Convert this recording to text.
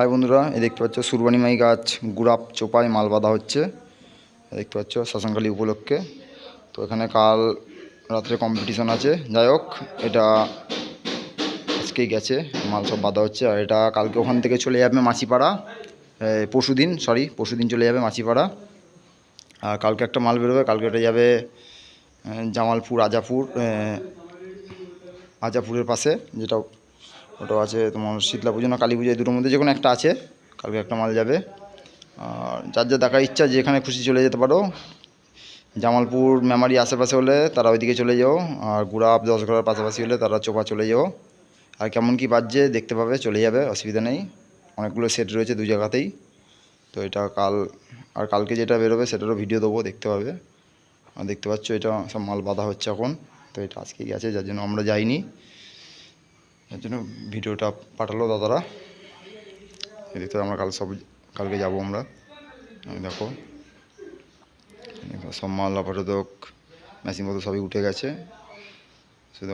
High বন্ধুরা, এই দেখতে পাচ্ছ সুরবানিমাই গাছ, গুড়াপ চোপায় মাল বাঁধা হচ্ছে। দেখতে পাচ্ছ শ্মশানকালী উপলক্ষে। তো এখানে কাল রাত্রে কম্পিটিশন আছে। যাই হোক, এটা আজকেই গেছে, মাল সব বাঁধা হচ্ছে। আর এটা কালকে ওখান থেকে চলে যাবে মাছিপাড়া। পরশু দিন সরি পরশু দিন চলে যাবে মাছিপাড়া। আর কালকে একটা মাল বেরোবে, কালকে ওটা যাবে জামালপুর, আজাপুর আজাপুরের পাশে, যেটা ওটা আছে তোমার শীতলা পুজো না কালী পুজো দুটোর মধ্যে যে কোনো একটা আছে। কালকে একটা মাল যাবে। আর যার যা দেখার ইচ্ছা যেখানে খুশি চলে যেতে পারো। জামালপুর মেমারি আশেপাশে হলে তারা ওইদিকে চলে যাও। আর গুড়াপ দশগড়ার পাশাপাশি হলে তারা চোপা চলে যাও। আর কেমন কি বাজছে, দেখতে পাবে, চলে যাবে, অসুবিধা নেই। অনেকগুলো সেট রয়েছে দু জায়গাতেই। তো এটা কাল, আর কালকে যেটা বেরোবে সেটারও ভিডিও দেবো, দেখতে পাবে। দেখতে পাচ্ছ, এটা সব মাল বাঁধা হচ্ছে এখন। তো এটা আজকে গেছে যার জন্য আমরা যাইনি। যার জন্য ভিডিওটা পাঠালো দাদারা। এদিকে আমরা কাল সব কালকে যাব আমরা। দেখো। সব মাল মেশিন মতো সবই উঠে গেছে। শুধু